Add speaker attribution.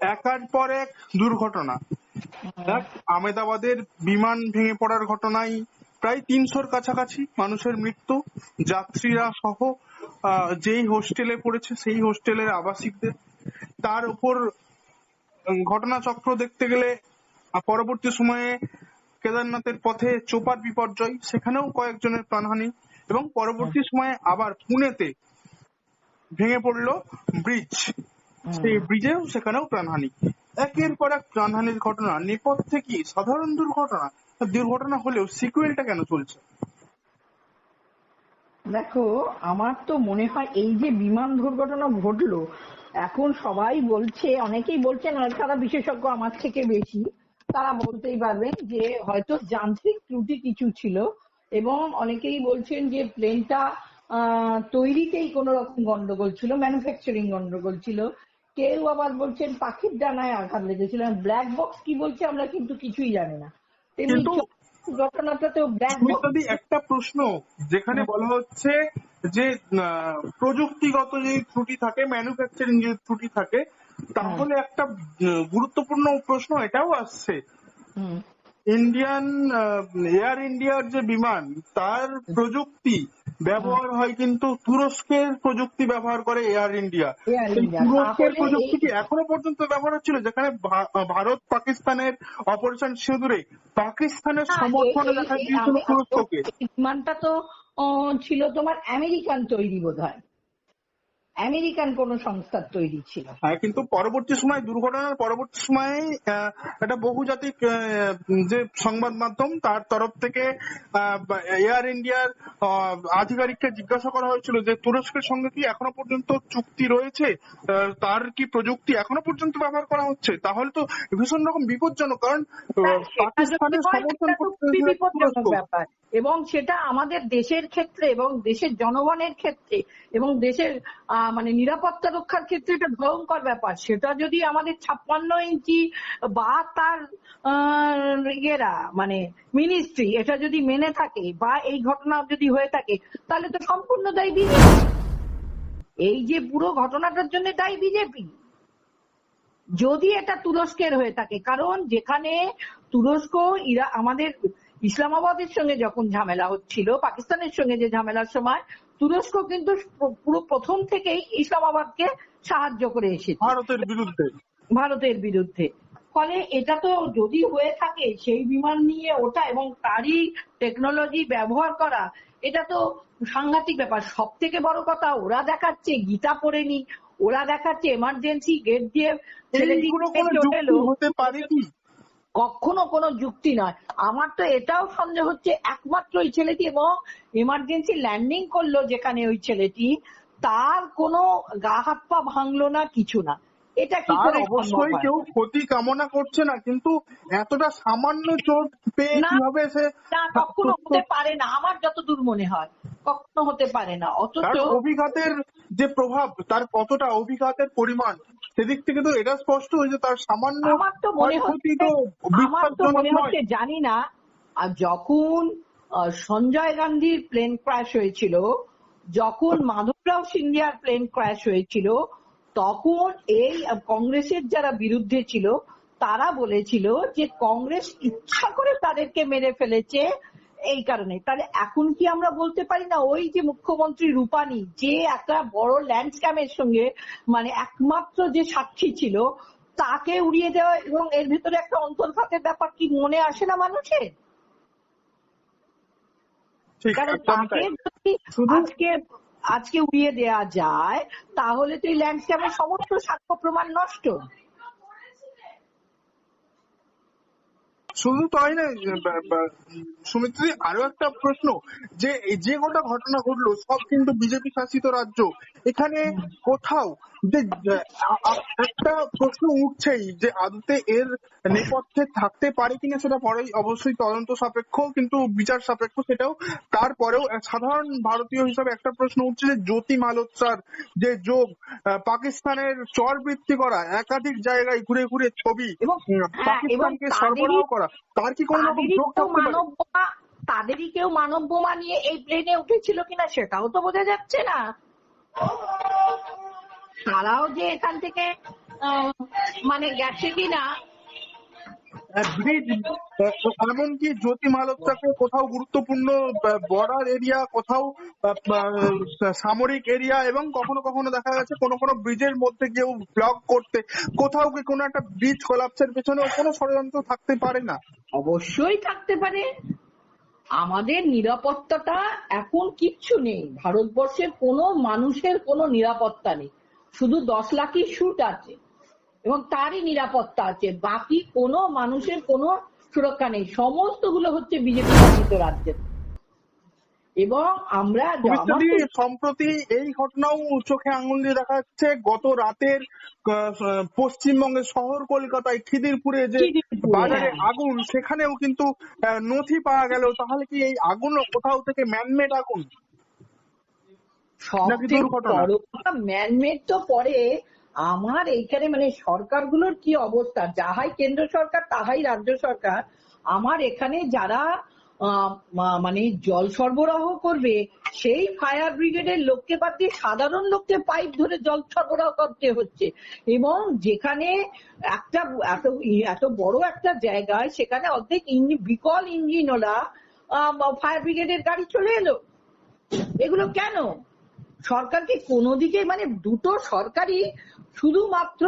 Speaker 1: একার পর এক দুর্ঘটনা। দেখ আমেদাবাদের বিমান ভেঙে পড়ার ঘটনায় প্রায় তিনশোর কাছাকাছি মানুষের মৃত্যু। যাত্রীরা সহ আহ, যেই হোস্টেলে পড়েছে সেই হোস্টেলের আবাসিকদের। তার উপর ঘটনাচক্র দেখতে গেলে পরবর্তী সময়ে কেদারনাথের পথে চোপার বিপর্যয় সেখানেও কয়েকজনের প্রাণহানি এবং পরবর্তী সময়ে আবার পুনেতে ভেঙে পড়ল ব্রিজ। সেই ব্রিজেও সেখানেও প্রাণহানি। একের পর এক প্রাণহানির ঘটনা নেপথ্যে কি সাধারণ দুর্ঘটনা দুর্ঘটনা হলেও সিকুয়েলটা কেন চলছে?
Speaker 2: দেখো আমার তো মনে হয় এই যে বিমান দুর্ঘটনা ঘটলো এখন সবাই বলছে অনেকেই বলছেন আর তারা বিশেষজ্ঞ আমার থেকে বেশি তারা বলতেই পারবেন যে হয়তো যান্ত্রিক ত্রুটি কিছু ছিল এবং অনেকেই বলছেন যে প্লেনটা তৈরিতেই কোনো রকম গন্ডগোল ছিল ম্যানুফ্যাকচারিং গন্ডগোল ছিল। কেউ আবার বলছেন পাখির ডানায় আঘাত লেগেছিল। ব্ল্যাক বক্স কি বলছে আমরা কিন্তু কিছুই জানি না।
Speaker 1: কিন্তু-
Speaker 2: ঘটনাটাতেও ব্ল্যাক বক্স
Speaker 1: একটা প্রশ্ন যেখানে বলা হচ্ছে যে প্রযুক্তিগত যে ত্রুটি থাকে ম্যানুফ্যাকচারিং যে ত্রুটি থাকে তাহলে একটা গুরুত্বপূর্ণ প্রশ্ন এটাও আসছে।
Speaker 2: হুম।
Speaker 1: ইন্ডিয়ান এয়ার ইন্ডিয়ার যে বিমান তার প্রযুক্তি ব্যবহার হয় কিন্তু তুরস্কের প্রযুক্তি ব্যবহার করে এয়ার ইন্ডিয়া সেই তুরস্কের প্রযুক্তি কি এখনও পর্যন্ত ব্যবহার হচ্ছিল? যেখানে ভারত পাকিস্তানের অপারেশন সিঁদুরে পাকিস্তানের
Speaker 2: না,
Speaker 1: সমর্থনে দেখা গিয়েছিল তুরস্ককে।
Speaker 2: বিমানটা তো ছিল তোমার আমেরিকান তৈরি বোধ হয় আমেরিকান কোন সংস্থার তৈরি ছিল।
Speaker 1: হ্যাঁ কিন্তু পরবর্তী সময় দুর্ঘটনার পরবর্তী সময়ে একটা বহুজাতিক যে সংবাদ মাধ্যম তার তরফ থেকে এয়ার ইন্ডিয়ার আধিকারিককে জিজ্ঞাসা করা হয়েছিল যে তুরস্কের সঙ্গে কি এখনও পর্যন্ত চুক্তি রয়েছে? তার কি প্রযুক্তি এখনও পর্যন্ত ব্যবহার করা হচ্ছে? তাহলে তো ভীষণ রকম বিপজ্জনক কারণ
Speaker 2: হ্যাঁ,
Speaker 1: পাকিস্তানের সমর্থন করতে
Speaker 2: এবং সেটা আমাদের দেশের ক্ষেত্রে এবং দেশের জনগণের ক্ষেত্রে এবং দেশের আহ, মানে নিরাপত্তা রক্ষার ক্ষেত্রে এটা ভয়ঙ্কর ব্যাপার। সেটা যদি আমাদের ছাপ্পান্ন ইঞ্চি বা তার ইয়েরা মানে মিনিস্ট্রি, এটা যদি মেনে থাকে বা এই ঘটনা যদি হয়ে থাকে, তাহলে তো সম্পূর্ণ দায়ী বিজেপি। এই যে পুরো ঘটনাটার জন্য দায়ী বিজেপি। যদি এটা তুরস্কের হয়ে থাকে, কারণ যেখানে তুরস্ক, ইরা, আমাদের ইসলামাবাদের সঙ্গে যখন ঝামেলা হচ্ছিল, পাকিস্তানের সঙ্গে যে ঝামেলার সময় তুরস্ক কিন্তু পুরো প্রথম থেকেই ইসলামাবাদকে সাহায্য করে এসেছে।
Speaker 1: ভারতের বিরুদ্ধে।
Speaker 2: ভারতের বিরুদ্ধে। ফলে এটা তো যদি হয়ে থাকে সেই বিমান নিয়ে ওটা এবং তারই টেকনোলজি ব্যবহার করা এটা তো সাংঘাতিক ব্যাপার। সব থেকে বড় কথা ওরা দেখাচ্ছে গীতা পড়েনি। ওরা দেখাচ্ছে এমার্জেন্সি গেট দিয়ে ছেলেটি।
Speaker 1: হতে পারে কি
Speaker 2: কখনো কোনো যুক্তি নয়। আমার তো এটাও সন্দেহ হচ্ছে একমাত্র ওই ছেলেটি এবং এমার্জেন্সি ল্যান্ডিং করল যেখানে ওই ছেলেটি তার কোনো গা হাত পা ভাঙলো না কিছু না। এটা কি করে
Speaker 1: অবশ্যই কেউ ক্ষতি কামনা করছে না কিন্তু এতটা সামান্য চোট পেয়ে
Speaker 2: না,
Speaker 1: কীভাবে সে
Speaker 2: না কখনো হতে পারে না। আমার যতদূর মনে হয় কখনো হতে পারে না। অথচ
Speaker 1: তার অভিঘাতের যে প্রভাব তার কতটা অভিঘাতের পরিমাণ সেদিক থেকে তো এটা স্পষ্ট যে তার সামান্য
Speaker 2: আমার তো মনে হচ্ছে আমার তো মনে হচ্ছে জানি না আর যখন সঞ্জয় গান্ধীর প্লেন ক্র্যাশ হয়েছিল যখন মাধবরাও সিন্ধিয়ার প্লেন ক্র্যাশ হয়েছিল তখন এই কংগ্রেসের যারা বিরুদ্ধে ছিল তারা বলেছিল যে কংগ্রেস ইচ্ছা করে তাদেরকে মেরে ফেলেছে এই কারণে। তাহলে এখন কি আমরা বলতে পারি না ওই যে মুখ্যমন্ত্রী রূপানী যে একটা বড় ল্যান্ড স্ক্যামের সঙ্গে মানে একমাত্র যে সাক্ষী ছিল তাকে উড়িয়ে দেওয়া এবং এর ভিতরে একটা অন্তর্ঘাতের ব্যাপার কি মনে আসে না মানুষের? কারণ তাকে যদি আজকে আজকে উড়িয়ে দেওয়া যায় তাহলে তো এই ল্যান্ড স্ক্যামের সমস্ত সাক্ষ্য প্রমাণ নষ্ট।
Speaker 1: শুধু তাই না সুমিত্রি, আরও একটা প্রশ্ন, যে যে গোটা ঘটনা ঘটলো, সব কিন্তু বিজেপি শাসিত রাজ্য। এখানে কোথাও যে একটা প্রশ্ন উঠছেই যে আদতে এর নেপথ্যে থাকতে পারে কিনা সেটা পরেই অবশ্যই তদন্ত সাপেক্ষ কিন্তু বিচার সাপেক্ষ সেটাও। তারপরেও সাধারণ ভারতীয় হিসাবে একটা প্রশ্ন উঠছে যে জ্যোতি মালোত্রার যে যোগ পাকিস্তানের চরবৃত্তি করা একাধিক জায়গায় ঘুরে ঘুরে ছবি
Speaker 2: এবং হ্যাঁ,
Speaker 1: পাকিস্তানকে সরবরাহ করা তার কি কোনো রকম যোগ থাকতে পারে?
Speaker 2: তাদেরই কেউ মানব বোমা নিয়ে এই প্লেনে উঠেছিল কিনা সেটাও তো বোঝা যাচ্ছে না। তারাও যে এখান থেকে মানে গেছে কিনা
Speaker 1: ব্রিজ এমনকি জ্যোতি মালত্যাকে কোথাও গুরুত্বপূর্ণ বর্ডার এরিয়া কোথাও সামরিক এরিয়া এবং কখনো কখনো দেখা গেছে কোনো কোনো ব্রিজের মধ্যে কেউ ব্লক করতে কোথাও কি কোনো একটা ব্রিজ কোলাপসের পেছনে কোনো ষড়যন্ত্র থাকতে পারে না?
Speaker 2: অবশ্যই থাকতে পারে। আমাদের নিরাপত্তাটা এখন কিচ্ছু নেই। ভারতবর্ষের কোনো মানুষের কোনো নিরাপত্তা নেই। শুধু দশ লাখই শুট আছে। এবং তারই নিরাপত্তা আছে। বাকি কোনো মানুষের কোনো সুরক্ষা নেই। সমস্তগুলো হচ্ছে বিজেপি শাসিত রাজ্যের। এবং আমরা
Speaker 1: সম্প্রতি এই ঘটনাও চোখে আঙুল দিয়ে দেখা যাচ্ছে। গত রাতের পশ্চিমবঙ্গের শহর কলকাতায় খিদিরপুরে যে বাজারে। আগুন সেখানেও কিন্তু নথি পাওয়া গেল। তাহলে কি এই আগুন কোথাও থেকে ম্যানমেড আগুন
Speaker 2: সব
Speaker 1: নাকি
Speaker 2: থেকে
Speaker 1: দুর্ঘটনা?
Speaker 2: বড় কথা ম্যানমেড তো পরে আমার এইখানে মানে সরকারগুলোর কি অবস্থা? যাহাই কেন্দ্র সরকার তাহাই রাজ্য সরকার। আমার এখানে যারা মানে জল সরবরাহ করবে সেই ফায়ার ব্রিগেডের লোককে বাদ দিয়ে সাধারণ লোককে পাইপ ধরে জল সরবরাহ করতে হচ্ছে। এবং যেখানে একটা এত এত বড় একটা জায়গায় সেখানে অর্ধেক ইঞ্জিন বিকল ইঞ্জিনওয়ালা ফায়ার ব্রিগেডের গাড়ি চলে এলো। এগুলো কেন? সরকারকে কোনো দিকে মানে দুটো সরকারই শুধুমাত্র